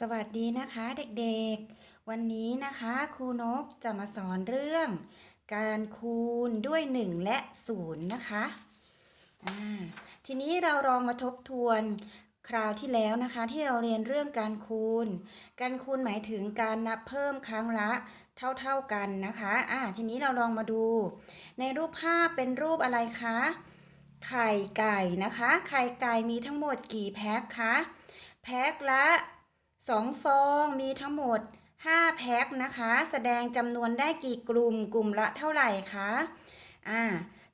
สวัสดีนะคะเด็กๆ วันนี้นะคะครูนกจะมาสอนเรื่อง การคูณด้วย 1 และ 0 นะคะทีนี้เราลองมาทบทวนคราวที่แล้วนะคะ ที่เราเรียนเรื่องการคูณ การคูณหมายถึงการนับเพิ่มครั้งละเท่าๆกันนะคะอ่าทีนี้เราลองมาดู ในรูปภาพเป็นรูปอะไรคะไข่ไก่นะคะ ไข่ไก่มีทั้งหมดกี่แพ็คคะแพ็คละ 2 ฟองมีทั้งหมด 5 แพ็คนะคะ แสดงจำนวนได้กี่กลุ่มกลุ่มละเท่าไหร่คะอ่า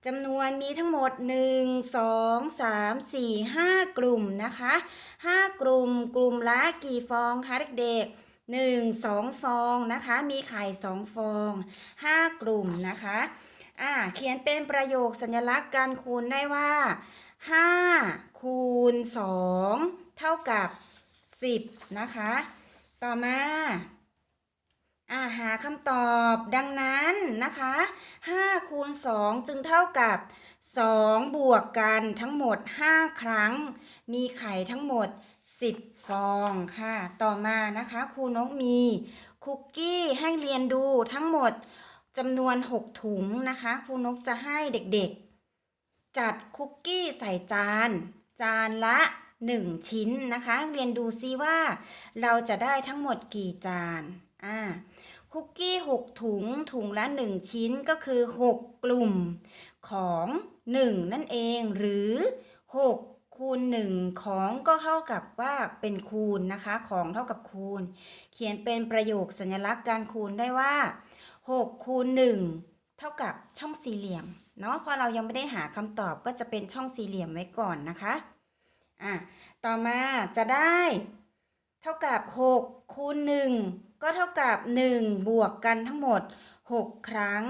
จำนวนมีทั้งหมด 1 2 3 4 5 กลุ่มนะคะ 5 กลุ่มกลุ่มละกี่ฟองคะเด็กๆ1 2ฟองนะคะ มีไข่2ฟอง5กลุ่มนะคะอ่าเขียนเป็นประโยคสัญลักษณ์การคูณได้ว่า5คูณ2เท่ากับ 10นะคะ ต่อมาอาหาคำตอบดังนั้นนะคะ5คูณ2จึงเท่ากับ 2 บวกกันทั้งหมด 5 ครั้ง มีไข่ทั้งหมด 10 ฟองค่ะ ต่อมานะคะครูนกมีคุกกี้ให้เรียนดูทั้งหมดจำนวน 6 ถุงนะคะครูนกจะให้เด็กๆ จัดคุกกี้ใส่จาน จานละ 1 ชิ้นนะคะ เรียนดูซิว่าเราจะได้ทั้งหมดกี่จานอ่าคุกกี้ 6 ถุงถุงละ 1 ชิ้นก็คือ 6 กลุ่มของ 1 นั่นเองหรือ 6 คูณ 1 ของก็เท่ากับว่าเป็นคูณนะคะ ของเท่ากับคูณ เขียนเป็นประโยคสัญลักษณ์การคูณได้ว่า 6 คูณ 1 เท่ากับช่องสี่เหลี่ยมเนาะเพราะเรายังไม่ได้หาคำตอบก็จะเป็นช่องสี่เหลี่ยมไว้ก่อนนะคะ อะต่อมาจะได้เท่ากับ 6 คูณ 1 ก็เท่ากับ 1 บวกกันทั้งหมด 6 ครั้ง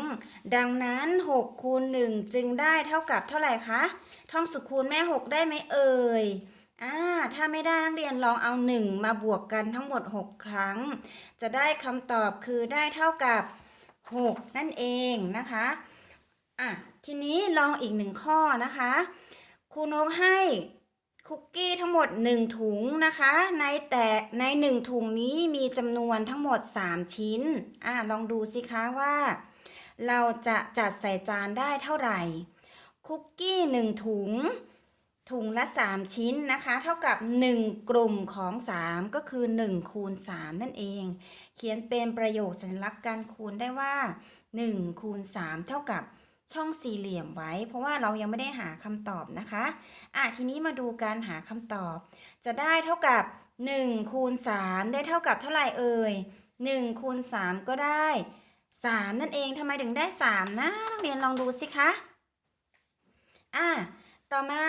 ดังนั้น 6 คูณ 1 จึงได้เท่ากับเท่าไหร่คะท่องสุขคูณแม่ 6 ได้ไหมเอ่ยอ่าถ้าไม่ได้นักเรียนลองเอา 1 มาบวกกันทั้งหมด 6 ครั้ง จะได้คำตอบคือได้เท่ากับ 6 นั่นเองนะคะอะทีนี้ลองอีกหนึ่งข้อนะคะครูนกให้ คุกกี้ทั้งหมด 1 ถุงนะคะ ในแต่ใน 1 ถุงนี้มีจำนวนทั้งหมด 3 ชิ้น อ่าลองดูสิคะว่า เราจะจัดใส่จานได้เท่าไหร่ คุกกี้ 1 ถุง ถุงละ 3 ชิ้นนะคะ เท่ากับ 1 กลุ่มของ 3 ก็คือ1คูณ3นั่นเอง เขียนเป็นประโยคสัญลักษณ์การคูณได้ว่า1คูณ3เท่ากับ ช่องสี่เหลี่ยมไว้ เพราะว่าเรายังไม่ได้หาคำตอบนะคะอะทีนี้มาดูการหาคำตอบ จะได้เท่ากับ1คูณ3ได้เท่ากับเท่าไหร่เอ่ย1คูณ3ก็ได้3นั่นเองทำไมถึงได้3นะนักเรียนลองดูสิคะอะต่อมา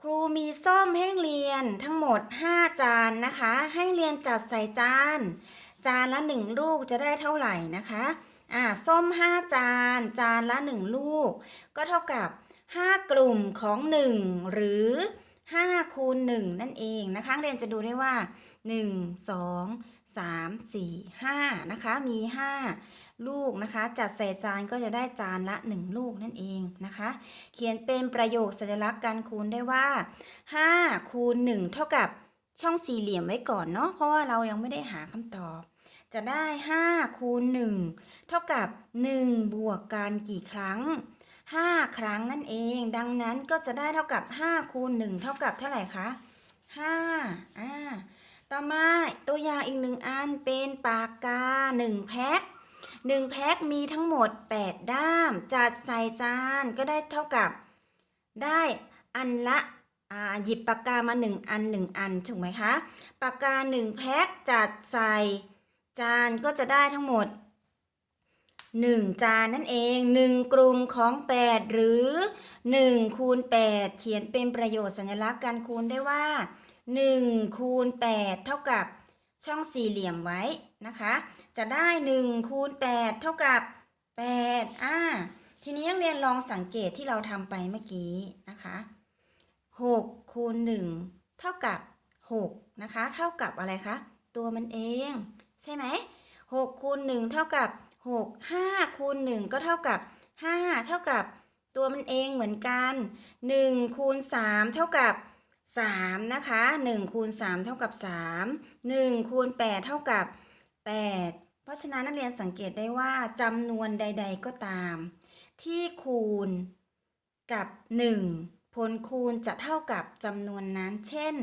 ครูมีส้มให้เรียนทั้งหมด 5 จานนะคะ ให้เรียนจัดใส่จาน จานละ 1 ลูกจะได้เท่าไหร่นะคะ อ่าส้ม 5 จาน จานละ 1 ลูก ก็เท่ากับ 5 กลุ่มของ 1 หรือ 5 คูณ 1 นั่นเองนะคะเรียนจะดูได้ว่า 1 2 3 4 5นะคะมี 5 ลูกนะคะ จัดใส่จานก็จะได้จานละ 1 ลูกนั่นเองนะคะ เขียนเป็นประโยคสัญลักษณ์การคูณได้ว่า 5 คูณ 1 เท่ากับช่องสี่เหลี่ยมไว้ก่อนเนาะเพราะว่าเรายังไม่ได้หาคำตอบ จะได้ 5 คูณ 1 เท่ากับ 1 บวกกันกี่ครั้ง 5 ครั้งนั่นเอง ดังนั้นก็จะได้เท่ากับ 5 คูณ 1 เท่ากับเท่าไหร่คะ5อ่าต่อมาตัวอย่างอีกหนึ่งอันเป็นปากกา 1 แพ็ค1แพ็คมีทั้งหมด 8 ด้าม จัดใส่จานก็ได้เท่ากับ ได้อันละอ่าหยิบปากกามา 1 อัน 1 อันถูกไหมคะ ปากกา 1 แพ็คจัดใส่ จานก็จะได้ทั้งหมด 1 จานนั่นเอง 1 กลุ่มของ 8 หรือ 1 คูณ 8 เขียนเป็นประโยชน์สัญลักษณ์การคูณได้ว่า 1 คูณ 8 เท่ากับช่องสี่เหลี่ยมไว้นะคะ จะได้1คูณ8เท่ากับ8อ่าทีนี้นักเรียนลองสังเกตที่เราทำไปเมื่อกี้นะคะ6คูณ1เท่ากับ6นะคะ เท่ากับอะไรคะ ตัวมันเอง ใช่ไหม6คูณ1เท่ากับ6 5คูณ1ก็เท่ากับ5เท่ากับตัวมันเองเหมือนกัน1คูณ3เท่ากับ3นะคะ1คูณ3เท่ากับ3 1คูณ8เท่ากับ8เพราะฉะนั้นนักเรียนสังเกตได้ว่าจำนวนใด ๆก็ตาม ที่คูณกับ 1 ผลคูณจะเท่ากับจำนวนนั้น เช่น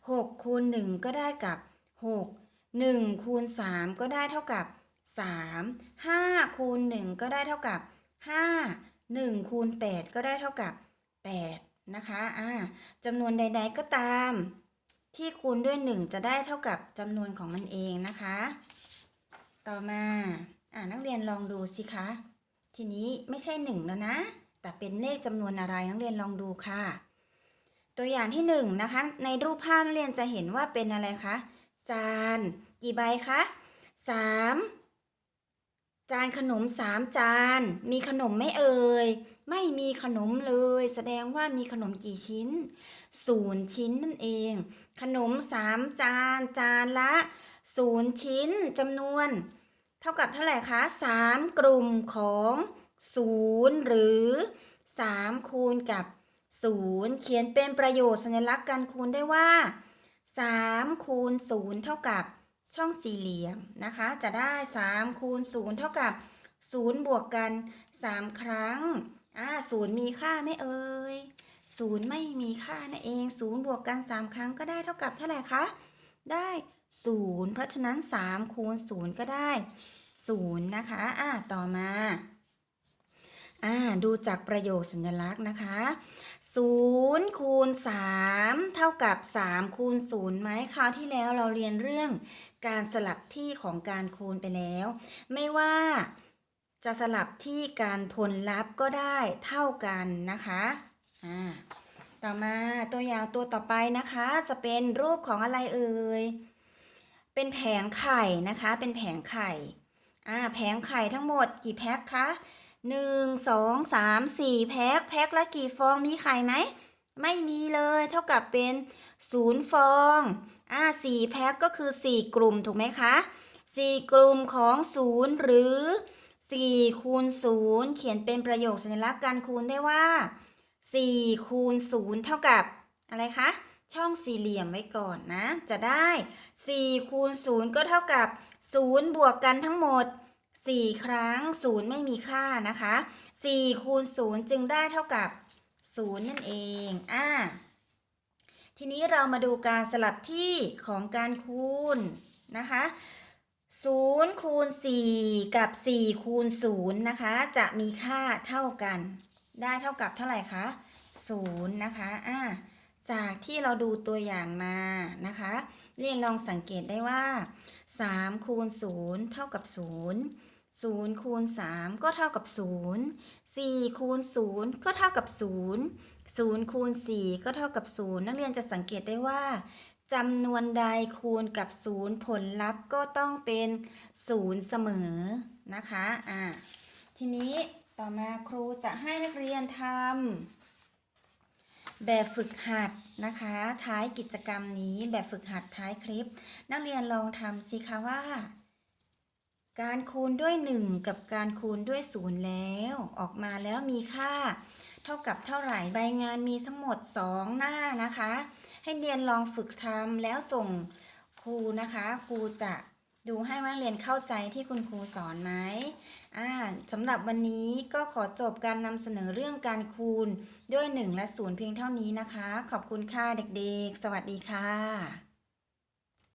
6คูณ1ก็ได้กับ 6 1คูณ3ก็ได้เท่ากับ 3 5คูณ1ก็ได้เท่ากับ 5 1คูณ8ก็ได้เท่ากับ 8 นะคะอ่าจำนวนใด ๆก็ตาม ที่คูณด้วย 1 จะได้เท่ากับจำนวนของมันเองนะคะ ต่อมาอ่านักเรียนลองดูสิคะ ทีนี้ไม่ใช่ 1 แล้วนะ แต่เป็นเลขจำนวนอะไรนักเรียนลองดูค่ะ ตัวอย่างที่ 1 นะคะ ในรูปภาพนักเรียนจะเห็นว่าเป็นอะไรคะ จาน กี่ใบคะ3จานขนม3จาน มีขนมไม่เอ่ย ไม่มีขนมเลย แสดงว่ามีขนมกี่ชิ้นศูนย์ชิ้นนั่นเอง ขนม3จาน จานละศูนย์ชิ้นจำนวน เท่ากับเท่าไหร่คะ3กลุ่มของ0หรือ3คูณกับ0เขียนเป็นประโยชน์สัญลักษณ์การคูณได้ว่า 3คูณ0เท่ากับช่องสี่เหลี่ยมนะคะ จะได้3คูณ0เท่ากับ0บวกกัน 3 ครั้งอ่า0มีค่าไหม่เอ่ย0ไม่มีค่านั่นเอง0บวกกัน 3 ครั้งก็ได้เท่ากับเท่าไหร่คะ ได้0เพราะฉะนั้น3คูณ0ก็ได้0นะคะอ่าต่อมา อ่าดูจากประโยคสัญลักษณ์นะคะ0คูณ3เท่ากับ 3 คูณ0ไหมคราวที่แล้วเราเรียนเรื่องการสลับที่ของการคูณไปแล้ว ไม่ว่าจะสลับที่การผลลัพธ์ก็ได้เท่ากันนะคะอ่าต่อมาตัวอย่างตัวต่อไปนะคะ จะเป็นรูปของอะไรเอ่ยเป็นแผงไข่นะคะ เป็นแผงไข่อ่าแผงไข่ทั้งหมดกี่แพ็คคะ หนึ่งสองสามสี่แพ็คแพ็คละกี่ฟองมีไข่ไหม ไม่มีเลยเท่ากับเป็นศูนย์ฟองอ่าสี่แพ็คก็คือสี่กลุ่มถูกไหมคะสี่กลุ่มของศูนย์หรือสี่คูณศูนย์เขียนเป็นประโยคสัญลักษณ์การคูณได้ว่าสี่คูณศูนย์เท่ากับอะไรคะช่องสี่เหลี่ยมไว้ก่อนนะ จะได้4คูณ0ก็เท่ากับ 0 บวกกันทั้งหมด 4 ครั้ง 0 ไม่มีค่านะคะ4คูณ0จึงได้เท่ากับ 0 นั่นเองอ่าทีนี้เรามาดูการสลับที่ของการคูณนะคะ0คูณ4 กับ 4 คูณ0นะคะ จะมีค่าเท่ากัน ได้เท่ากับเท่าไหร่คะ0นะคะอ่าจากที่เราดูตัวอย่างมานะคะเรียนลองสังเกตได้ว่า3คูณ0เท่ากับ0 0คูณ3ก็เท่ากับ 0 4คูณ0ก็เท่ากับ 0 0คูณ4ก็เท่ากับ 0 นักเรียนจะสังเกตได้ว่าจำนวนใดคูณกับ 0 ผลลัพธ์ก็ต้องเป็น 0 เสมอนะคะอ่าทีนี้ต่อมาครูจะให้นักเรียนทำแบบฝึกหัดนะคะ ท้ายกิจกรรมนี้แบบฝึกหัดท้ายคลิป นักเรียนลองทำสิคะว่า การคูณด้วย 1 กับการคูณด้วย 0 แล้ว ออกมาแล้วมีค่า เท่ากับเท่าไหร่ใบงานมีทั้งหมด 2 หน้านะคะ ให้เรียนลองฝึกทำแล้วส่งครูนะคะครูจะดูให้ว่าเรียนเข้าใจที่คุณครูสอนไหมอ่าสำหรับวันนี้ก็ขอจบการนำเสนอเรื่องการคูณด้วย 1 และ 0 เพียงเท่านี้นะคะ ขอบคุณค่ะเด็กๆ สวัสดีค่ะ